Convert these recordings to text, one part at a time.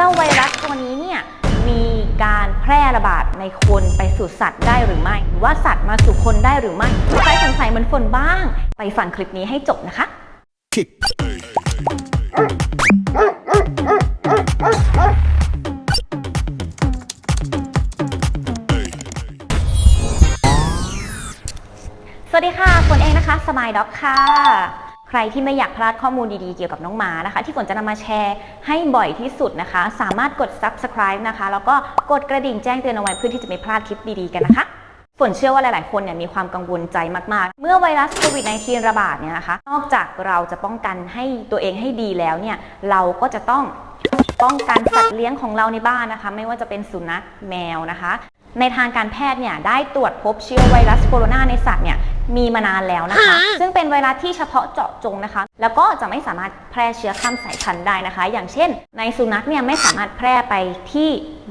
จ้าไวรัสตัวนี้เนี่ยมีการแพร่ระบาดในคนไปสู่สัตว์ได้หรือไม่ หรือว่าสัตว์มาสู่คนได้หรือไม่ใครสงสัยเหมือนฝนบ้าง ไปฟังคลิปนี้ให้จบนะคะ kick, สวัสดีค่ะฝนเองนะคะ สมายด็อกค่ะ ใครที่ไม่อยากพลาดข้อมูลดีๆ เกี่ยวกับน้องหมานะคะ ที่ฝนจะนำมาแชร์ให้บ่อยที่สุดนะคะ สามารถกด subscribe นะคะ แล้วก็กดกระดิ่งแจ้งเตือนเอาไว้เพื่อที่จะไม่พลาดคลิปดีๆกันนะคะฝนเชื่อว่าหลาย ๆ คนเนี่ยมีความกังวลใจมาก ๆ เมื่อไวรัสโควิด -19 ระบาดเนี่ยนะคะ นอกจากเราจะป้องกันให้ตัวเองให้ดีแล้วเนี่ย เราก็จะต้องป้องกันสัตว์เลี้ยงของเราในบ้านนะคะ ไม่ว่าจะเป็นสุนัขแมวนะคะ ในทางการแพทย์เนี่ยได้ตรวจพบเชื้อไวรัสโคโรนาในสัตว์เนี่ยมีมานานแล้วนะคะ ซึ่งเป็นไวรัสที่เฉพาะเจาะจงนะคะ แล้วก็จะไม่สามารถแพร่เชื้อข้ามสายพันธุ์ได้นะคะ อย่างเช่น ในสุนัขเนี่ยไม่สามารถแพร่ไปที่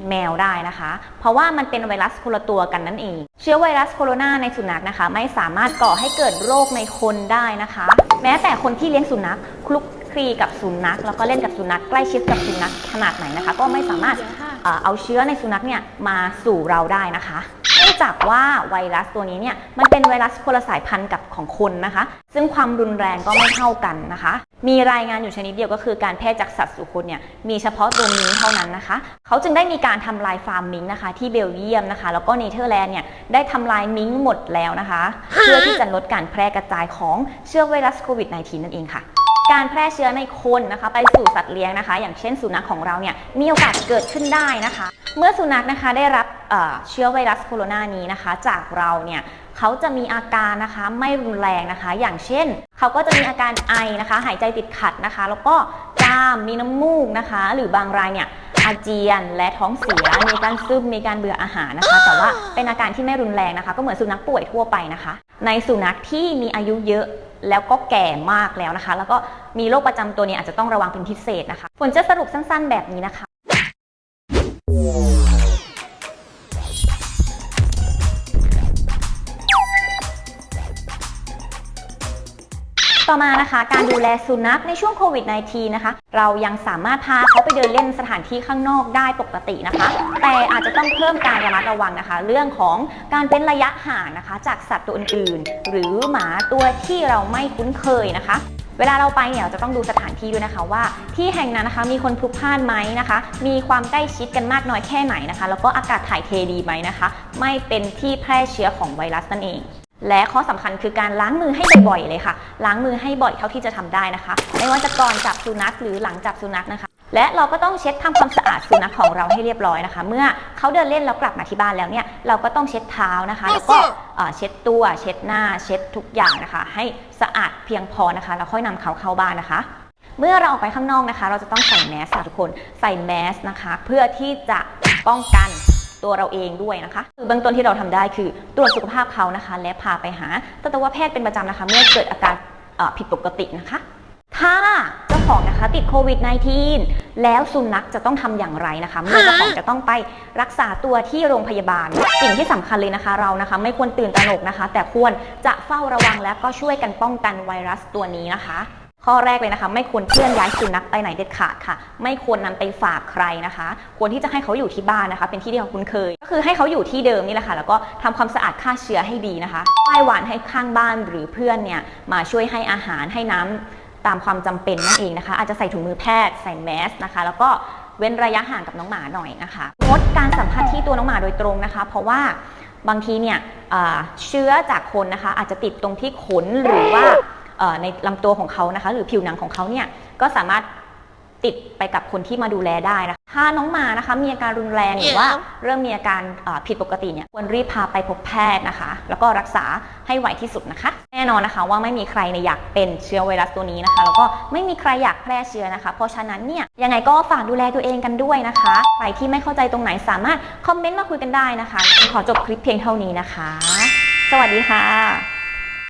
แมวได้นะคะ เพราะว่ามันเป็นไวรัสคนละตัวกันนั่นเอง เชื้อไวรัสโคโรนาในสุนัขนะคะ ไม่สามารถก่อให้เกิดโรคในคนได้นะคะ แม้แต่คนที่เลี้ยงสุนัขคลุก คลีกับสุนัขแล้วก็เล่นกับสุนัขใกล้ชิดกับสุนัขขนาดไหนนะคะ ก็ไม่สามารถเอ่อเอาเชื้อในสุนัขเนี่ยมาสู่เราได้นะคะเนื่องจากว่าไวรัสตัวนี้เนี่ยมันเป็นไวรัสคนละสายพันธุ์กับของคนนะคะ ซึ่งความรุนแรงก็ไม่เท่ากันนะคะ มีรายงานอยู่ชนิดเดียวก็คือการแพร่จากสัตว์สู่คนเนี่ยมีเฉพาะตัวมิงเท่านั้นนะคะ เขาจึงได้มีการทำลายฟาร์มมิงนะคะ ที่เบลเยียมนะคะ แล้วก็เนเธอร์แลนด์เนี่ยได้ทำลายมิงหมดแล้วนะคะ เพื่อที่จะลดการแพร่กระจายของเชื้อไวรัสโควิด -19 นั่นเองค่ะ การแพร่เชื้อในคนนะคะ ไปสู่สัตว์เลี้ยงนะคะ อย่างเช่นสุนัขของเราเนี่ยมีโอกาสเกิดขึ้นได้นะคะ เมื่อสุนัขนะคะได้รับเชื้อไวรัสโคโรนานี้นะคะ จากเราเนี่ยเขาจะมีอาการนะคะไม่รุนแรงนะคะ อย่างเช่น เขาก็จะมีอาการไอนะคะ หายใจติดขัดนะคะ แล้วก็จามมีน้ำมูกนะคะ หรือบางรายเนี่ยอาเจียนและท้องเสีย มีการซึม มีการเบื่ออาหารนะคะ แต่ว่าเป็นอาการที่ไม่รุนแรงนะคะ ก็เหมือนสุนัขป่วยทั่วไปนะคะ ในสุนัขที่มีอายุเยอะ แล้วก็แก่มากแล้วนะคะ แล้วก็มีโรคประจำตัวนี้อาจจะต้องระวังเป็นพิเศษนะคะฝนจะสรุปสั้นๆ แบบนี้นะคะ ต่อมานะคะการดูแลสุนัขในช่วงโควิด -19 นะคะ เรายังสามารถพาเขาไปเดินเล่นสถานที่ข้างนอกได้ปกตินะคะ แต่อาจจะต้องเพิ่มการระมัดระวังนะคะ เรื่องของการเป็นระยะห่างนะคะ จากสัตว์ตัวอื่นๆหรือหมาตัวที่เราไม่คุ้นเคยนะคะเวลาเราไปเนี่ยเราจะต้องดูสถานที่ด้วยนะคะว่า ที่แห่งนั้นนะคะมีคนพลุกพล่านไหมนะคะ มีความใกล้ชิดกันมากน้อยแค่ไหนนะคะ แล้วก็อากาศถ่ายเทดีไหมนะคะ ไม่เป็นที่แพร่เชื้อของไวรัสนั่นเอง และข้อสำคัญคือการล้างมือให้บ่อยๆเลยค่ะ ล้างมือให้บ่อยเท่าที่จะทำได้นะคะ ไม่ว่าจะก่อนจับสุนัขหรือหลังจับสุนัขนะคะ และเราก็ต้องเช็ดทำความสะอาดสุนัขของเราให้เรียบร้อยนะคะ เมื่อเขาเดินเล่นแล้วกลับมาที่บ้านแล้วเนี่ยเราก็ต้องเช็ดเท้านะคะ แล้วก็เช็ดตัว เช็ดหน้า เช็ดทุกอย่างนะคะ ให้สะอาดเพียงพอนะคะแล้วค่อยนำเขาเข้าบ้านนะคะเมื่อเราออกไปข้างนอกนะคะ เราจะต้องใส่แมสค่ะทุกคน ใส่แมสนะคะ เพื่อที่จะป้องกัน ตัวเราเองด้วยนะคะคือเบื้องต้นที่เราทำได้คือตรวจสุขภาพเขานะคะ และพาไปหาสัตวแพทย์เป็นประจำนะคะ เมื่อเกิดอาการผิดปกตินะคะ ถ้าเจ้าของนะคะติดโควิด -19 แล้วสุนัขจะต้องทำอย่างไรนะคะ เมื่อเจ้าของจะต้องไปรักษาตัวที่โรงพยาบาล สิ่งที่สำคัญเลยนะคะเรานะคะ ไม่ควรตื่นตระหนกนะคะ แต่ควรจะเฝ้าระวังและก็ช่วยกันป้องกันไวรัสตัวนี้นะคะ ข้อแรกเลยนะคะ ไม่ควรเคลื่อนย้ายสุนัขไปไหนเด็ดขาดค่ะ ไม่ควรนำไปฝากใครนะคะ ควรที่จะให้เขาอยู่ที่บ้านนะคะ เป็นที่ที่เขาคุ้นเคย ก็คือให้เขาอยู่ที่เดิมนี่แหละค่ะ แล้วก็ทำความสะอาดฆ่าเชื้อให้ดีนะคะป้ายหวานให้ข้างบ้านหรือเพื่อนเนี่ยมาช่วยให้อาหารให้น้ำตามความจำเป็นนั่นเองนะคะ อาจจะใส่ถุงมือแพทย์ใส่แมสนะคะ แล้วก็เว้นระยะห่างกับน้องหมาหน่อยนะคะงดการสัมผัสที่ตัวน้องหมาโดยตรงนะคะ เพราะว่าบางทีเนี่ยเชื้อจากคนนะคะ อาจจะติดตรงที่ขนหรือว่า ในลำตัวของเขานะคะ หรือผิวหนังของเขาเนี่ยก็สามารถติดไปกับคนที่มาดูแลได้นะคะถ้าน้องหมานะคะมีอาการรุนแรงหรือว่าเริ่มมีอาการเอ่อผิดปกติเนี่ยควรรีบพาไปพบแพทย์นะคะ แล้วก็รักษาให้ไวที่สุดนะคะ แน่นอนนะคะว่าไม่มีใครเนี่ยอยากเป็นเชื้อไวรัสตัวนี้นะคะ แล้วก็ไม่มีใครอยากแพร่เชื้อนะคะ เพราะฉะนั้นเนี่ยยังไงก็ฝากดูแลตัวเองกันด้วยนะคะใครที่ไม่เข้าใจตรงไหนสามารถคอมเมนต์มาคุยกันได้นะคะขอจบคลิปเพียงเท่านี้นะคะ สวัสดีค่ะ